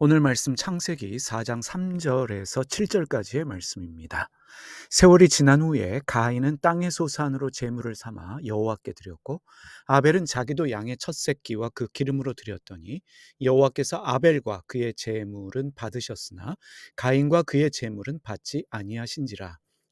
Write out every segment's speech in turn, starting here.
오늘 말씀 창세기 4장 3절에서 7절까지의 말씀입니다. 세월이 지난 후에 가인은 땅의 소산으로 제물을 삼아 여호와께 드렸고 아벨은 자기도 양의 첫 새끼와 그 기름으로 드렸더니 여호와께서 아벨과 그의 제물은 받으셨으나 가인과 그의 제물은 받지 아니하신지라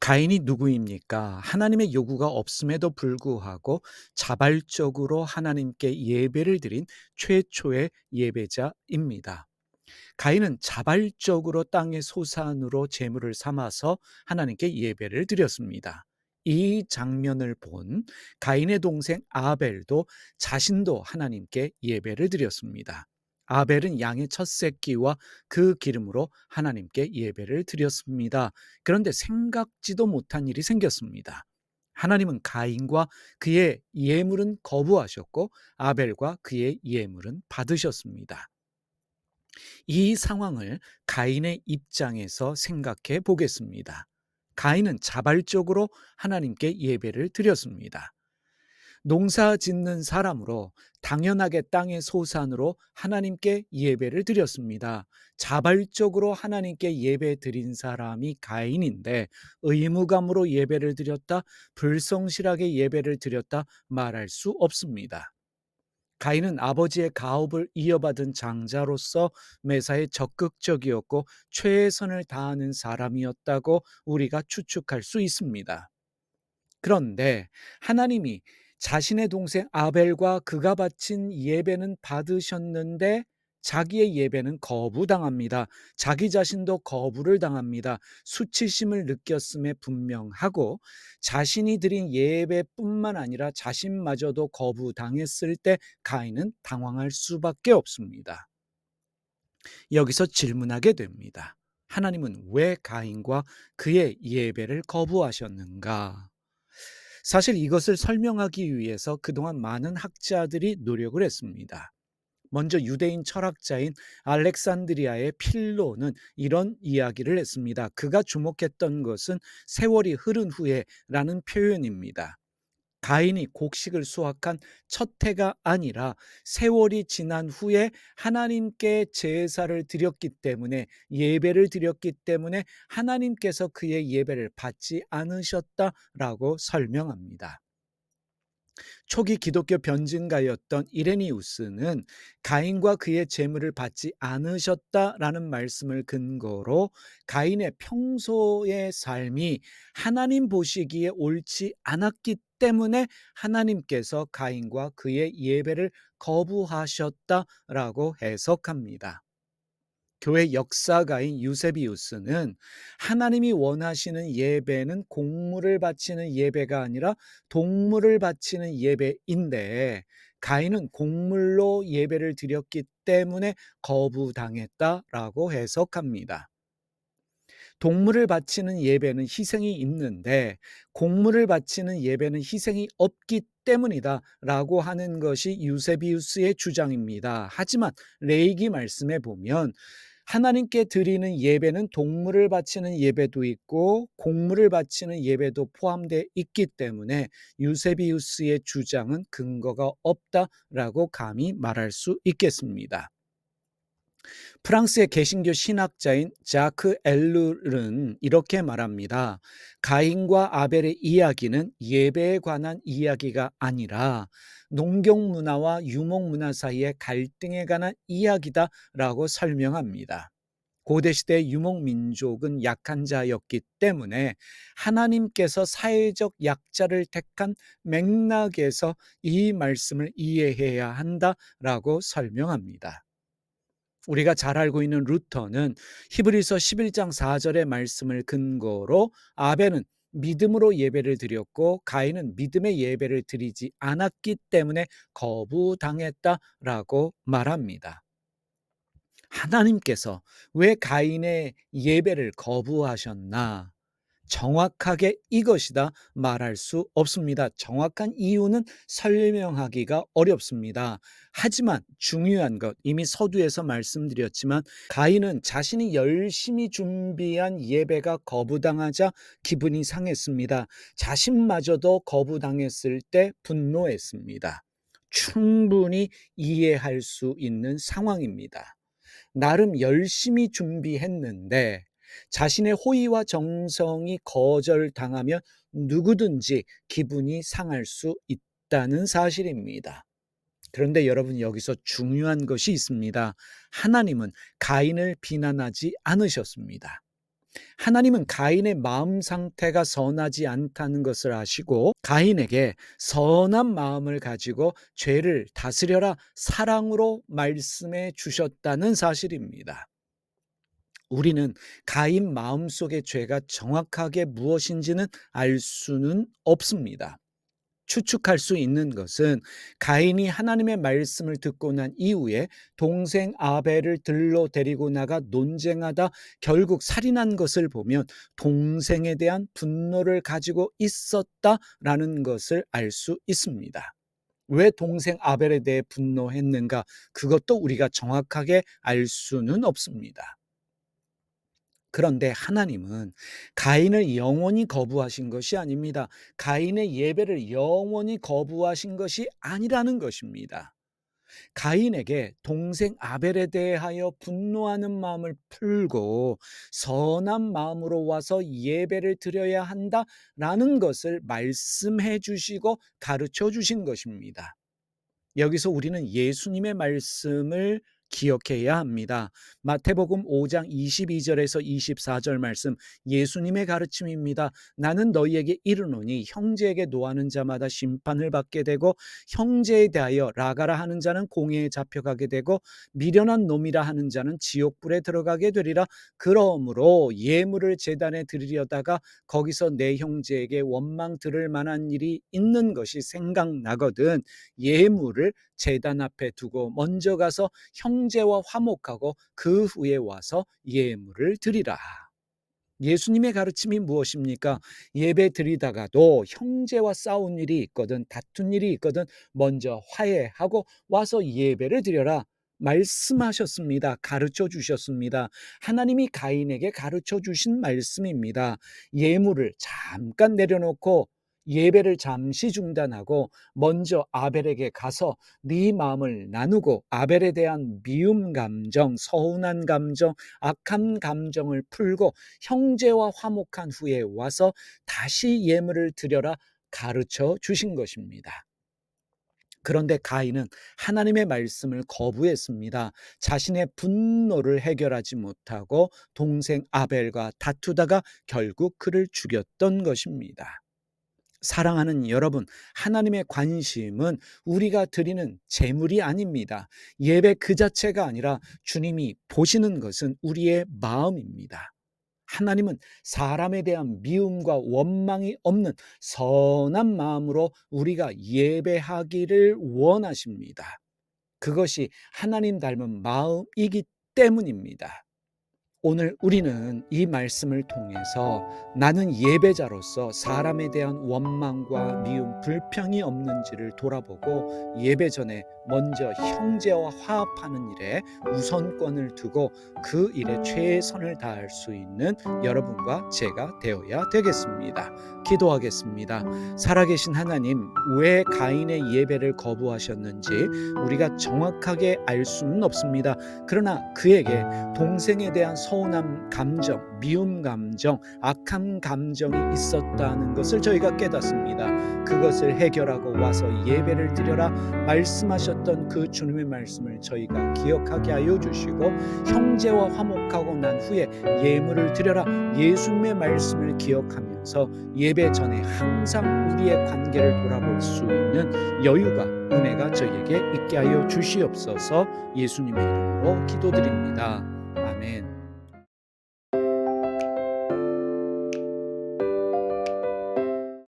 가인이 누구입니까? 하나님의 요구가 없음에도 불구하고 자발적으로 하나님께 예배를 드린 최초의 예배자입니다. 가인은 자발적으로 땅의 소산으로 제물을 삼아서 하나님께 예배를 드렸습니다. 이 장면을 본 가인의 동생 아벨도 자신도 하나님께 예배를 드렸습니다. 아벨은 양의 첫 새끼와 그 기름으로 하나님께 예배를 드렸습니다. 그런데 생각지도 못한 일이 생겼습니다. 하나님은 가인과 그의 예물은 거부하셨고 아벨과 그의 예물은 받으셨습니다. 이 상황을 가인의 입장에서 생각해 보겠습니다. 가인은 자발적으로 하나님께 예배를 드렸습니다. 농사 짓는 사람으로 당연하게 땅의 소산으로 하나님께 예배를 드렸습니다. 자발적으로 하나님께 예배 드린 사람이 가인인데 의무감으로 예배를 드렸다, 불성실하게 예배를 드렸다 말할 수 없습니다. 가인은 아버지의 가업을 이어받은 장자로서 매사에 적극적이었고 최선을 다하는 사람이었다고 우리가 추측할 수 있습니다. 그런데 하나님이 자신의 동생 아벨과 그가 바친 예배는 받으셨는데 자기의 예배는 거부당합니다. 자기 자신도 거부를 당합니다. 수치심을 느꼈음에 분명하고 자신이 드린 예배뿐만 아니라 자신마저도 거부당했을 때 가인은 당황할 수밖에 없습니다. 여기서 질문하게 됩니다. 하나님은 왜 가인과 그의 예배를 거부하셨는가? 사실 이것을 설명하기 위해서 그동안 많은 학자들이 노력을 했습니다. 먼저 유대인 철학자인 알렉산드리아의 필로는 이런 이야기를 했습니다. 그가 주목했던 것은 세월이 흐른 후에라는 표현입니다. 가인이 곡식을 수확한 첫 해가 아니라 세월이 지난 후에 하나님께 제사를 드렸기 때문에 예배를 드렸기 때문에 하나님께서 그의 예배를 받지 않으셨다라고 설명합니다. 초기 기독교 변증가였던 이레니우스는 가인과 그의 재물을 받지 않으셨다라는 말씀을 근거로 가인의 평소의 삶이 하나님 보시기에 옳지 않았기 때문에 하나님께서 가인과 그의 예배를 거부하셨다라고 해석합니다. 교회 역사가인 유세비우스는 하나님이 원하시는 예배는 곡물을 바치는 예배가 아니라 동물을 바치는 예배인데 가인은 곡물로 예배를 드렸기 때문에 거부당했다라고 해석합니다. 동물을 바치는 예배는 희생이 있는데 곡물을 바치는 예배는 희생이 없기 때문이다 라고 하는 것이 유세비우스의 주장입니다. 하지만 레이기 말씀에 보면 하나님께 드리는 예배는 동물을 바치는 예배도 있고 곡물을 바치는 예배도 포함되어 있기 때문에 유세비우스의 주장은 근거가 없다라고 감히 말할 수 있겠습니다. 프랑스의 개신교 신학자인 자크 엘룰은 이렇게 말합니다. 가인과 아벨의 이야기는 예배에 관한 이야기가 아니라 농경 문화와 유목 문화 사이의 갈등에 관한 이야기다라고 설명합니다. 고대 시대 유목 민족은 약한 자였기 때문에 하나님께서 사회적 약자를 택한 맥락에서 이 말씀을 이해해야 한다라고 설명합니다. 우리가 잘 알고 있는 루터는 히브리서 11장 4절의 말씀을 근거로 아벨은 믿음으로 예배를 드렸고 가인은 믿음의 예배를 드리지 않았기 때문에 거부당했다라고 말합니다. 하나님께서 왜 가인의 예배를 거부하셨나? 정확하게 이것이다 말할 수 없습니다. 정확한 이유는 설명하기가 어렵습니다. 하지만 중요한 것 이미 서두에서 말씀드렸지만 가인은 자신이 열심히 준비한 예배가 거부당하자 기분이 상했습니다. 자신마저도 거부당했을 때 분노했습니다. 충분히 이해할 수 있는 상황입니다. 나름 열심히 준비했는데 자신의 호의와 정성이 거절당하면 누구든지 기분이 상할 수 있다는 사실입니다. 그런데 여러분 여기서 중요한 것이 있습니다. 하나님은 가인을 비난하지 않으셨습니다. 하나님은 가인의 마음 상태가 선하지 않다는 것을 아시고 가인에게 선한 마음을 가지고 죄를 다스려라 사랑으로 말씀해 주셨다는 사실입니다. 우리는 가인 마음속의 죄가 정확하게 무엇인지는 알 수는 없습니다. 추측할 수 있는 것은 가인이 하나님의 말씀을 듣고 난 이후에 동생 아벨을 들로 데리고 나가 논쟁하다 결국 살인한 것을 보면 동생에 대한 분노를 가지고 있었다라는 것을 알 수 있습니다. 왜 동생 아벨에 대해 분노했는가? 그것도 우리가 정확하게 알 수는 없습니다. 그런데 하나님은 가인을 영원히 거부하신 것이 아닙니다. 가인의 예배를 영원히 거부하신 것이 아니라는 것입니다. 가인에게 동생 아벨에 대하여 분노하는 마음을 풀고 선한 마음으로 와서 예배를 드려야 한다라는 것을 말씀해 주시고 가르쳐 주신 것입니다. 여기서 우리는 예수님의 말씀을 기억해야 합니다. 마태복음 5장 22절에서 24절 말씀 예수님의 가르침입니다. 나는 너희에게 이르노니 형제에게 노하는 자마다 심판을 받게 되고 형제에 대하여 라가라 하는 자는 공회에 잡혀가게 되고 미련한 놈이라 하는 자는 지옥불에 들어가게 되리라. 그러므로 예물을 제단에 드리려다가 거기서 내 형제에게 원망 들을 만한 일이 있는 것이 생각나거든 예물을 제단 앞에 두고 먼저 가서 형제와 화목하고 그 후에 와서 예물을 드리라. 예수님의 가르침이 무엇입니까? 예배 드리다가도 형제와 싸운 일이 있거든, 다툰 일이 있거든, 먼저 화해하고 와서 예배를 드려라. 말씀하셨습니다. 가르쳐 주셨습니다. 하나님이 가인에게 가르쳐 주신 말씀입니다. 예물을 잠깐 내려놓고 예배를 잠시 중단하고 먼저 아벨에게 가서 네 마음을 나누고 아벨에 대한 미움 감정, 서운한 감정, 악한 감정을 풀고 형제와 화목한 후에 와서 다시 예물을 드려라 가르쳐 주신 것입니다. 그런데 가인은 하나님의 말씀을 거부했습니다. 자신의 분노를 해결하지 못하고 동생 아벨과 다투다가 결국 그를 죽였던 것입니다. 사랑하는 여러분, 하나님의 관심은 우리가 드리는 재물이 아닙니다. 예배 그 자체가 아니라 주님이 보시는 것은 우리의 마음입니다. 하나님은 사람에 대한 미움과 원망이 없는 선한 마음으로 우리가 예배하기를 원하십니다. 그것이 하나님 닮은 마음이기 때문입니다. 오늘 우리는 이 말씀을 통해서 나는 예배자로서 사람에 대한 원망과 미움, 불평이 없는지를 돌아보고 예배 전에 먼저 형제와 화합하는 일에 우선권을 두고 그 일에 최선을 다할 수 있는 여러분과 제가 되어야 되겠습니다. 기도하겠습니다. 살아계신 하나님, 왜 가인의 예배를 거부하셨는지 우리가 정확하게 알 수는 없습니다. 그러나 그에게 동생에 대한 서 운함 감정, 미움 감정, 악한 감정이 있었다는 것을 저희가 깨닫습니다. 그것을 해결하고 와서 예배를 드려라 말씀하셨던 그 주님의 말씀을 저희가 기억하게 하여 주시고 형제와 화목하고 난 후에 예물을 드려라 예수님의 말씀을 기억하면서 예배 전에 항상 우리의 관계를 돌아볼 수 있는 여유가 은혜가 저희에게 있게 하여 주시옵소서 예수님의 이름으로 기도드립니다.